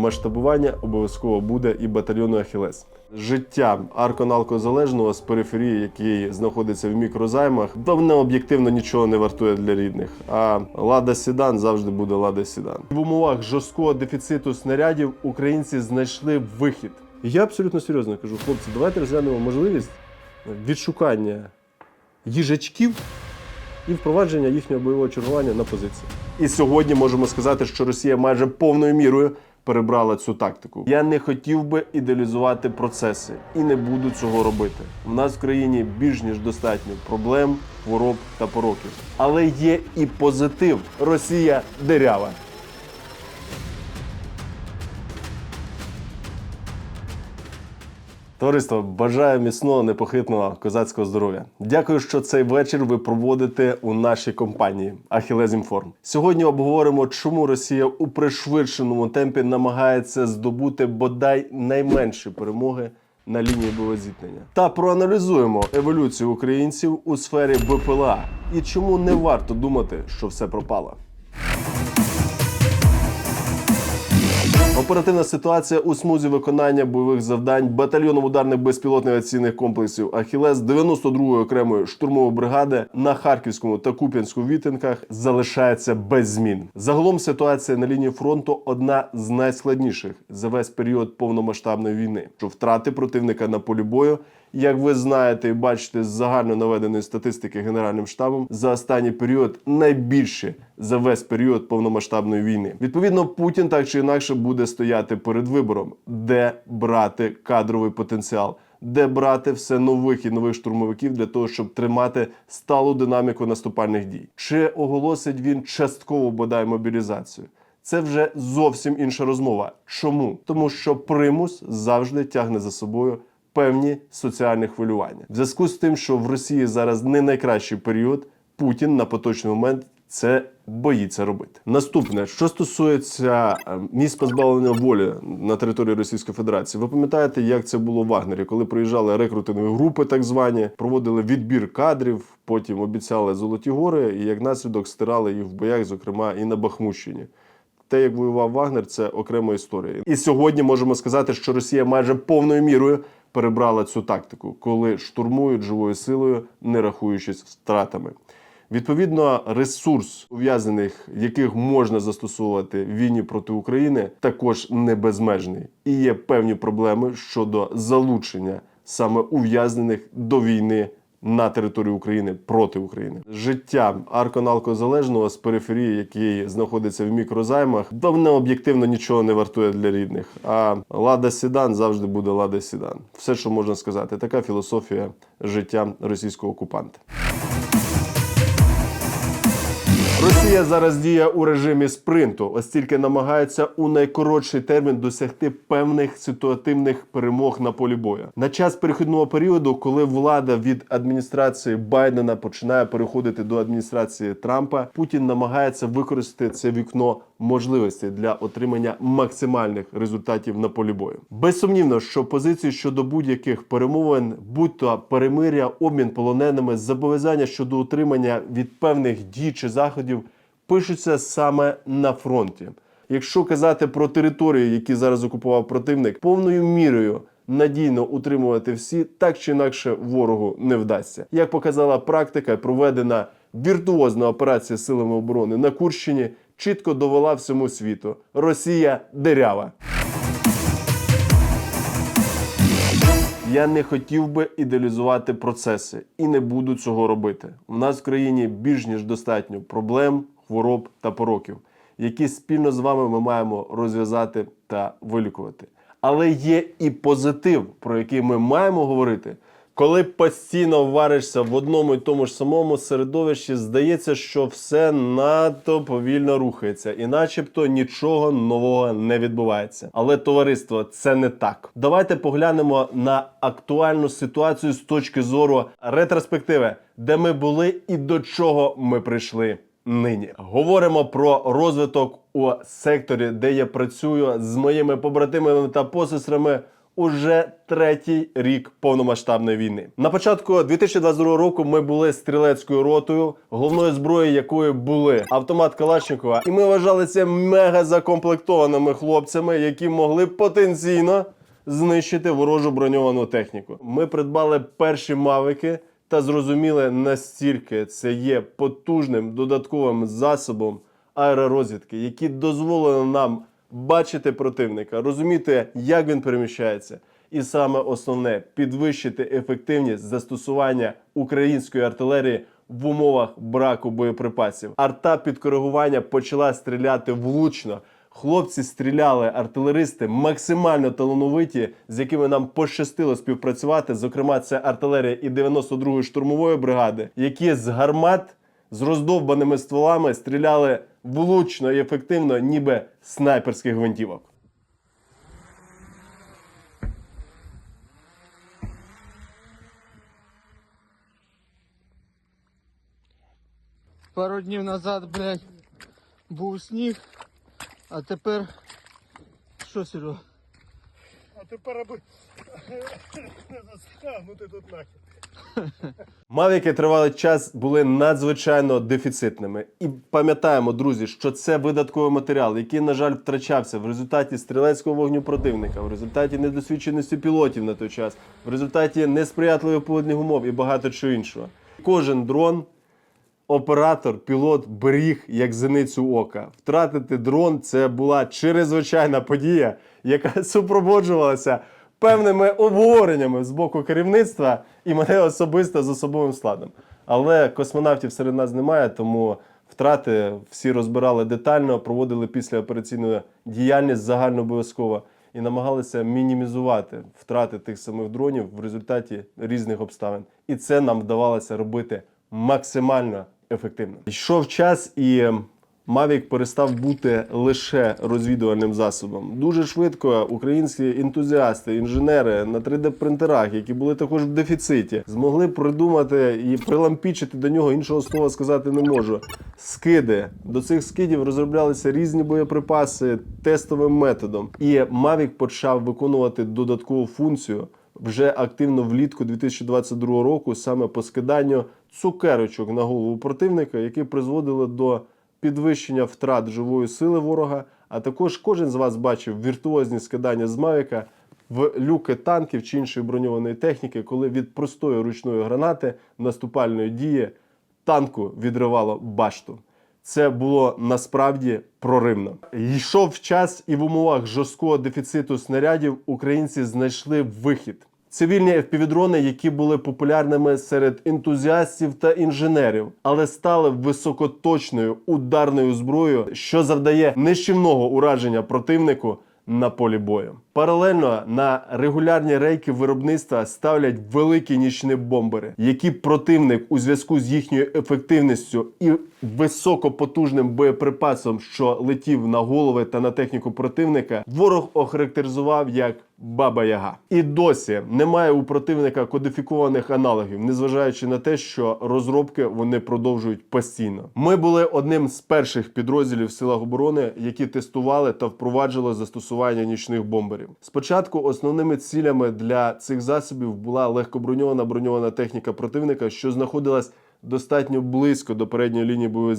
Масштабування обов'язково буде і батальйону Ахілес. Життя арконалкозалежного з периферії, який знаходиться в мікрозаймах, давно об'єктивно нічого не вартує для рідних. А лада Сідан завжди буде лада Сідан. В умовах жорсткого дефіциту снарядів українці знайшли вихід. Я абсолютно серйозно кажу, хлопці, давайте розглянемо можливість відшукання їжачків і впровадження їхнього бойового чергування на позиції. І сьогодні можемо сказати, що Росія майже повною мірою перебрала цю тактику. Я не хотів би ідеалізувати процеси і не буду цього робити. У нас в країні більш ніж достатньо проблем, хвороб та пороків. Але є і позитив. Росія дирява. Товариство, бажаю міцного, непохитного козацького здоров'я. Дякую, що цей вечір ви проводите у нашій компанії Інформ. Сьогодні обговоримо, чому Росія у пришвидшеному темпі намагається здобути бодай найменші перемоги на лінії боєзіткнення. Та проаналізуємо еволюцію українців у сфері БПЛА і чому не варто думати, що все пропало. Оперативна ситуація у смузі виконання бойових завдань батальйоном ударних безпілотних авіаційних комплексів Ахілес 92-ї окремої штурмової бригади на харківському та куп'янському вітинках залишається без змін. Загалом ситуація на лінії фронту одна з найскладніших за весь період повномасштабної війни. Що втрати противника на полі бою, як ви знаєте і бачите з загально наведеної статистики Генеральним штабом, за останній період найбільше за весь період повномасштабної війни. Відповідно, Путін так чи інакше буде стояти перед вибором, де брати кадровий потенціал. Де брати все нових і нових штурмовиків для того, щоб тримати сталу динаміку наступальних дій? Чи оголосить він частково бодай мобілізацію? Це вже зовсім інша розмова. Чому? Тому що примус завжди тягне за собою певні соціальні хвилювання. В зв'язку з тим, що в Росії зараз не найкращий період, Путін на поточний момент це боїться робити. Наступне, що стосується е, місць позбавлення волі на території Російської Федерації, ви пам'ятаєте, як це було в Вагнері, коли приїжджали рекрутингові групи, так звані, проводили відбір кадрів, потім обіцяли золоті гори, і як наслідок стирали їх в боях, зокрема і на Бахмущині. Те, як воював Вагнер, це окрема історія. І сьогодні можемо сказати, що Росія майже повною мірою перебрала цю тактику, коли штурмують живою силою, не рахуючись втратами. Відповідно, ресурс ув'язаних, яких можна застосовувати в війні проти України, також не безмежний. І є певні проблеми щодо залучення саме ув'язнених до війни на території України проти України. Життя арконалкозалежного з периферії, який знаходиться в мікрозаймах, давно об'єктивно нічого не вартує для рідних. А лада Сідан завжди буде лада Сідан. Все, що можна сказати, така філософія життя російського окупанта. Росія зараз діє у режимі спринту, оскільки намагається у найкоротший термін досягти певних ситуативних перемог на полі бою. На час перехідного періоду, коли влада від адміністрації Байдена починає переходити до адміністрації Трампа, Путін намагається використати це вікно можливостей для отримання максимальних результатів на полі бою. Безсумнівно, що позиції щодо будь-яких перемовин, будь-то перемиря, обмін полоненими, зобов'язання щодо утримання від певних дій чи заходів, пишуться саме на фронті. Якщо казати про території, які зараз окупував противник, повною мірою надійно утримувати всі, так чи інакше ворогу не вдасться. Як показала практика, проведена віртуозна операція силами оборони на Курщині, чітко довела всьому світу: Росія дирява. Я не хотів би ідеалізувати процеси і не буду цього робити. У нас в країні більш ніж достатньо проблем, хвороб та пороків, які спільно з вами ми маємо розв'язати та вилікувати. Але є і позитив, про який ми маємо говорити. Коли постійно варишся в одному і тому ж самому середовищі, здається, що все надто повільно рухається, і начебто нічого нового не відбувається. Але товариство, це не так. Давайте поглянемо на актуальну ситуацію з точки зору ретроспективи, де ми були і до чого ми прийшли. Нині говоримо про розвиток у секторі, де я працюю з моїми побратимами та посестрами уже третій рік повномасштабної війни. На початку 2022 року ми були стрілецькою ротою, головною зброєю якої були автомат Калашникова, і ми вважалися мега закомплектованими хлопцями, які могли потенційно знищити ворожу броньовану техніку. Ми придбали перші мавики та зрозуміли, настільки це є потужним додатковим засобом аеророзвідки, які дозволили нам бачити противника, розуміти, як він переміщається, і саме основне підвищити ефективність застосування української артилерії в умовах браку боєприпасів. Арта під коригування почала стріляти влучно. Хлопці стріляли, артилеристи максимально талановиті, з якими нам пощастило співпрацювати. Зокрема, це артилерія і 92-ї штурмової бригади, які з гармат з роздовбаними стволами стріляли влучно і ефективно, ніби снайперських гвинтівок. Пару днів назад, блядь, був сніг, а тепер. Що, Серега? А тепер аби засканути тут нахер. Мавіки тривалий час були надзвичайно дефіцитними. І пам'ятаємо, друзі, що це видатковий матеріал, який, на жаль, втрачався в результаті стрілецького вогню противника, в результаті недосвідченості пілотів на той час, в результаті несприятливих погодних умов і багато чого іншого. Кожен дрон. Оператор, пілот беріг як зеницю ока. Втратити дрон це була чрезвичайна подія, яка супроводжувалася певними обговореннями з боку керівництва і мене особисто з особовим складом. Але космонавтів серед нас немає, тому втрати всі розбирали детально, проводили післяопераційну діяльність загально обов'язково і намагалися мінімізувати втрати тих самих дронів в результаті різних обставин. І це нам вдавалося робити максимально ефективно. Йшов час і. Mavic перестав бути лише розвідувальним засобом. Дуже швидко українські ентузіасти, інженери на 3D-принтерах, які були також в дефіциті, змогли придумати і прилампічити до нього іншого слова сказати не можу. Скиди до цих скидів розроблялися різні боєприпаси тестовим методом. І Mavic почав виконувати додаткову функцію вже активно влітку 2022 року, саме по скиданню цукерочок на голову противника, які призводили до підвищення втрат живої сили ворога. А також кожен з вас бачив віртуозні скидання з Мавіка в люки танків чи іншої броньованої техніки, коли від простої ручної гранати наступальної дії танку відривало башту. Це було насправді проривно. Йшов час, і в умовах жорсткого дефіциту снарядів українці знайшли вихід. Цивільні FPV-дрони, які були популярними серед ентузіастів та інженерів, але стали високоточною ударною зброєю, що завдає нищівного ураження противнику на полі бою. Паралельно на регулярні рейки виробництва ставлять великі нічні бомбери, які противник у зв'язку з їхньою ефективністю і високопотужним боєприпасом, що летів на голови та на техніку противника, ворог охарактеризував як Баба Яга. І досі немає у противника кодифікованих аналогів, незважаючи на те, що розробки вони продовжують постійно. Ми були одним з перших підрозділів в силах оборони, які тестували та впроваджували застосування нічних бомберів. Спочатку основними цілями для цих засобів була легкоброньована броньована техніка противника, що знаходилась достатньо близько до передньої лінії бойового.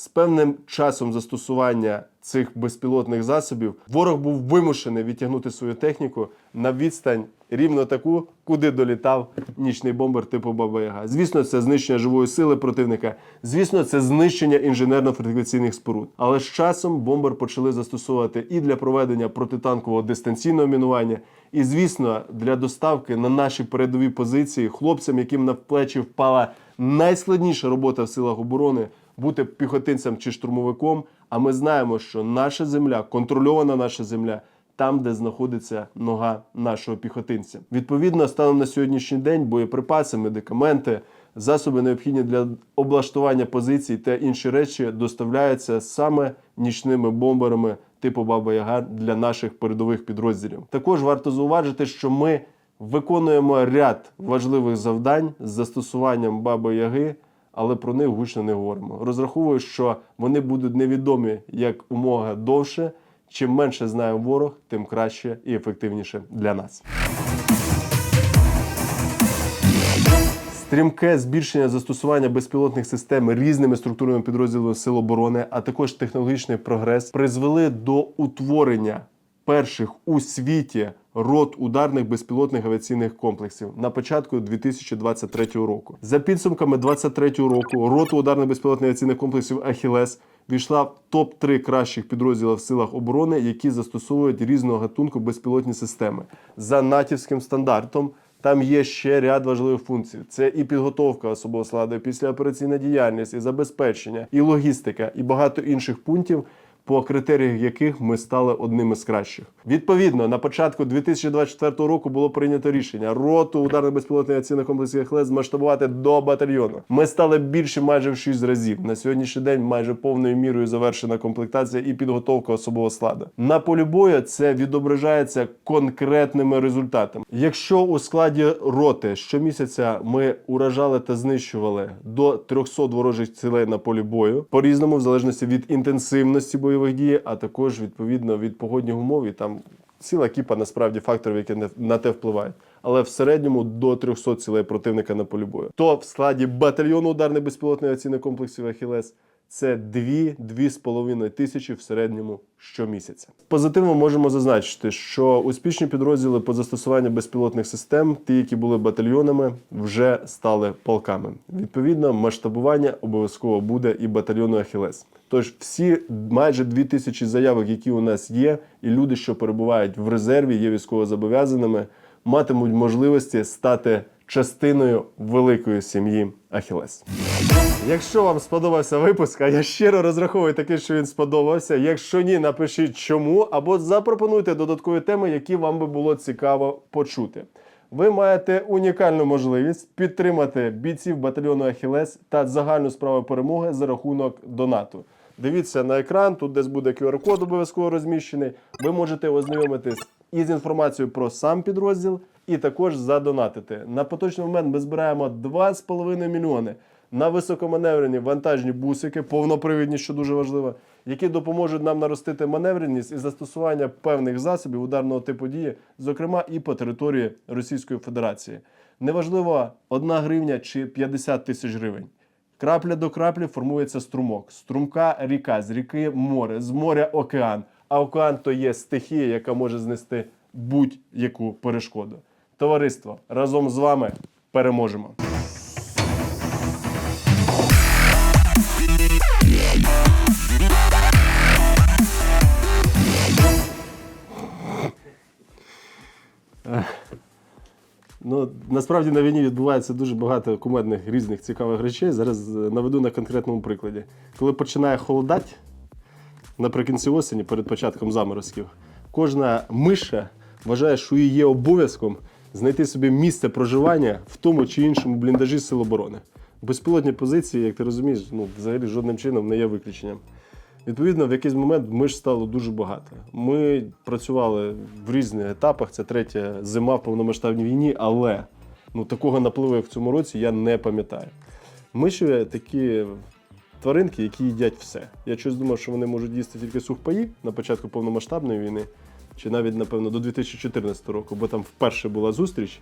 З певним часом застосування цих безпілотних засобів ворог був вимушений відтягнути свою техніку на відстань рівно таку, куди долітав нічний бомбер типу Баба Яга. Звісно, це знищення живої сили противника. Звісно, це знищення інженерно-фортифікаційних споруд. Але з часом бомбер почали застосовувати і для проведення протитанкового дистанційного мінування, і, звісно, для доставки на наші передові позиції хлопцям, яким на плечі впала найскладніша робота в силах оборони бути піхотинцем чи штурмовиком. А ми знаємо, що наша земля, контрольована наша земля, там, де знаходиться нога нашого піхотинця. Відповідно, станом на сьогоднішній день боєприпаси, медикаменти, засоби необхідні для облаштування позицій та інші речі доставляються саме нічними бомберами типу Баба Яга для наших передових підрозділів. Також варто зауважити, що ми виконуємо ряд важливих завдань з застосуванням Баби Яги але про них гучно не говоримо. Розраховую, що вони будуть невідомі як умога довше, Чим менше знає ворог, тим краще і ефективніше для нас. Стрімке збільшення застосування безпілотних систем різними структурними підрозділами Сил оборони, а також технологічний прогрес призвели до утворення перших у світі рот ударних безпілотних авіаційних комплексів на початку 2023 року. За підсумками 2023 року роту ударних безпілотних авіаційних комплексів Ахілес війшла в топ 3 кращих підрозділів в силах оборони, які застосовують різного гатунку безпілотні системи за натівським стандартом. Там є ще ряд важливих функцій: це і підготовка особового складу, і післяопераційна діяльність, і забезпечення, і логістика, і багато інших пунктів, по критеріях яких ми стали одним із кращих. Відповідно, на початку 2024 року було прийнято рішення роту ударних безпілотних авіаційних комплексів ХЛС змасштабувати до батальйону. Ми стали більше майже в 6 разів. На сьогоднішній день майже повною мірою завершена комплектація і підготовка особового складу. На полі бою це відображається конкретними результатами. Якщо у складі роти щомісяця ми уражали та знищували до 300 ворожих цілей на полі бою, по різному, в залежності від інтенсивності бойових дій, а також відповідно від погодних умов і там ціла кіпа насправді факторів, які на те впливають. Але в середньому до 300 цілей противника на полі бою. То в складі батальйону ударних безпілотних авіаційних комплексів Ахілес це 2-2,5 тисячі в середньому щомісяця. Позитивно можемо зазначити, що успішні підрозділи по застосуванню безпілотних систем, ті, які були батальйонами, вже стали полками. Відповідно, масштабування обов'язково буде і батальйону Ахілес. Тож всі майже 2 тисячі заявок, які у нас є, і люди, що перебувають в резерві, є військовозобов'язаними, матимуть можливості стати частиною великої сім'ї Ахілес. Якщо вам сподобався випуск, а я щиро розраховую таки, що він сподобався. Якщо ні, напишіть чому або запропонуйте додаткові теми, які вам би було цікаво почути. Ви маєте унікальну можливість підтримати бійців батальйону Ахілес та загальну справу перемоги за рахунок донату. Дивіться на екран, тут десь буде QR-код обов'язково розміщений. Ви можете ознайомитись із інформацією про сам підрозділ і також задонатити. На поточний момент ми збираємо 2,5 мільйони на високоманеврені вантажні бусики, повнопривідні, що дуже важливо, які допоможуть нам наростити маневреність і застосування певних засобів ударного типу дії, зокрема і по території Російської Федерації. Неважливо, 1 гривня чи 50 тисяч гривень. Крапля до краплі формується струмок. Струмка ріка, з ріки море, з моря океан. А океан то є стихія, яка може знести будь-яку перешкоду. Товариство разом з вами переможемо. Ну, насправді на війні відбувається дуже багато кумедних різних цікавих речей. Зараз е, наведу на конкретному прикладі. Коли починає холодати наприкінці осені, перед початком заморозків, кожна миша вважає, що її є обов'язком знайти собі місце проживання в тому чи іншому бліндажі Сил оборони. Безпілотні позиції, як ти розумієш, ну, взагалі жодним чином не є виключенням. Відповідно, в якийсь момент миш стало дуже багато. Ми працювали в різних етапах. Це третя зима в повномасштабній війні, але ну, такого напливу, як в цьому році, я не пам'ятаю. Миші такі тваринки, які їдять все. Я щось думав, що вони можуть їсти тільки сухпаї на початку повномасштабної війни, чи навіть, напевно, до 2014 року, бо там вперше була зустріч,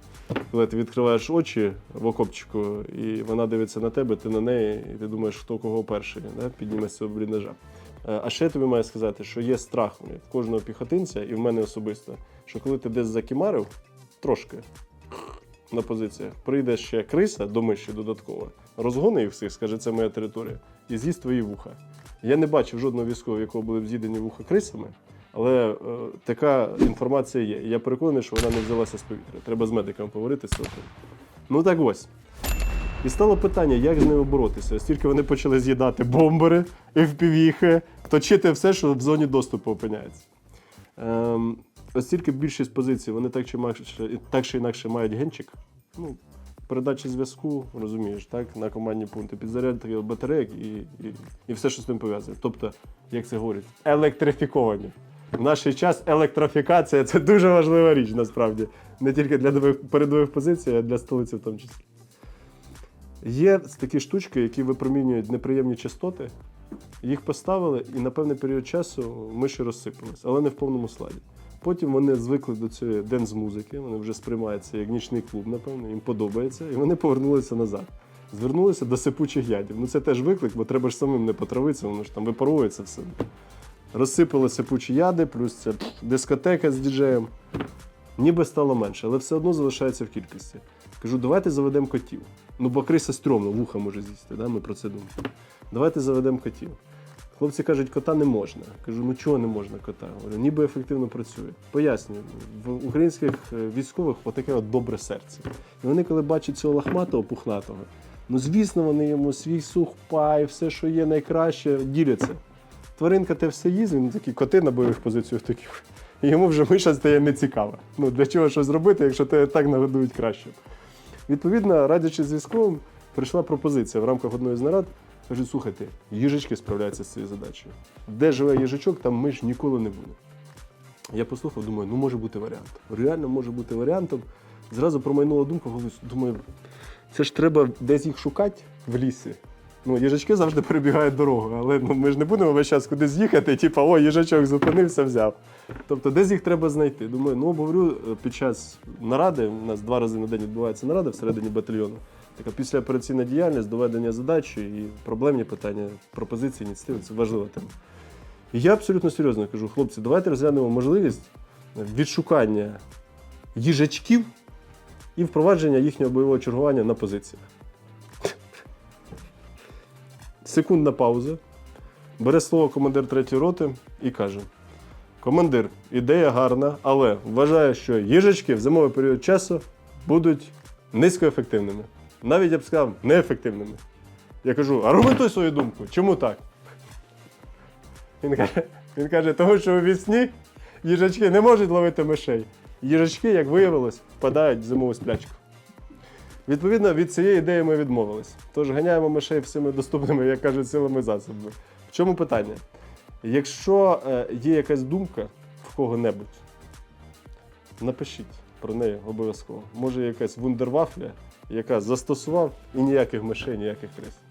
коли ти відкриваєш очі в окопчику, і вона дивиться на тебе, ти на неї, і ти думаєш, хто кого перший да, підніме з цього бліндажа. Е, А ще я тобі маю сказати, що є страх в кожного піхотинця, і в мене особисто, що коли ти десь закимарив, трошки на позиціях, прийде ще криса до миші додатково, розгони їх всіх, скаже, це моя територія, і з'їсть твої вуха. Я не бачив жодного військового, якого були б з'їдені вуха крисами, але е, така інформація є. Я переконаний, що вона не взялася з повітря. Треба з медиками поговорити з цим. Ну так ось. І стало питання, як з ними боротися. Оскільки вони почали з'їдати бомбери, FPV-хи, точити все, що в зоні доступу опиняється. Ем, оскільки більшість позицій, вони так чи інакше, так чи інакше мають генчик. Ну, передача зв'язку, розумієш, так, на командні пункти, підзарядки батарейок і, і, і все, що з тим пов'язане. Тобто, як це говорять, електрифіковані. В наш час електрофікація це дуже важлива річ, насправді. Не тільки для передових позицій, а для столиці в тому числі. Є такі штучки, які випромінюють неприємні частоти, Їх поставили, і на певний період часу миші розсипались, але не в повному складі. Потім вони звикли до цієї денс-музики, вони вже сприймаються як нічний клуб, напевно, їм подобається, і вони повернулися назад. Звернулися до сипучих ядів. Ну це теж виклик, бо треба ж самим не потравитися, воно ж там випаровується все. Розсипали сипучі яди, плюс ця дискотека з діджеєм. Ніби стало менше, але все одно залишається в кількості. Кажу, давайте заведемо котів. Ну, бо криса стрьомно, вуха може з'їсти, да? ми про це думаємо. Давайте заведемо котів. Хлопці кажуть, кота не можна. Кажу, ну чого не можна кота? Говорю, ніби ефективно працює. Пояснюю, в українських е, військових отаке от добре серце. І вони, коли бачать цього лахматого пухнатого, ну звісно, вони йому свій сухпай, все, що є найкраще, діляться. Тваринка те все їсть, він такі коти на бойових позиціях такі. І йому вже миша стає нецікава. Ну для чого щось робити, якщо тебе так нагодують краще. Відповідно, радячи з військовим, прийшла пропозиція в рамках одної з нарад. Кажуть, слухайте, їжачки справляються з цією задачею. Де живе їжачок, там миш ніколи не буде. Я послухав, думаю, ну може бути варіант. Реально може бути варіантом. Зразу промайнула думка, думаю, це ж треба десь їх шукати в лісі. Ну, їжачки завжди перебігають дорогу, але ну, ми ж не будемо весь час кудись їхати, типу, о, їжачок зупинився, взяв. Тобто, десь їх треба знайти. Думаю, ну говорю, е, під час наради, у нас два рази на день відбувається нарада всередині батальйону. Така післяопераційна діяльність, доведення задачі і проблемні питання, пропозиції, ініціативи це важлива тема. І я абсолютно серйозно кажу, хлопці, давайте розглянемо можливість відшукання їжачків і впровадження їхнього бойового чергування на позиціях. Секундна пауза. Бере слово командир третьої роти і каже: Командир, ідея гарна, але вважаю, що їжачки в зимовий період часу будуть низькоефективними. Навіть я б сказав, неефективними. Я кажу, аргументуй свою думку. Чому так? Він каже, він каже, тому що у вісні їжачки не можуть ловити мишей. Їжачки, як виявилось, впадають в зимову сплячку. Відповідно, від цієї ідеї ми відмовились. Тож ганяємо мишей всіми доступними, як кажуть, силами засобами. В чому питання? Якщо е, є якась думка в кого-небудь, напишіть про неї обов'язково. Може, якась вундервафля, яка застосував і ніяких мишей, ніяких рис.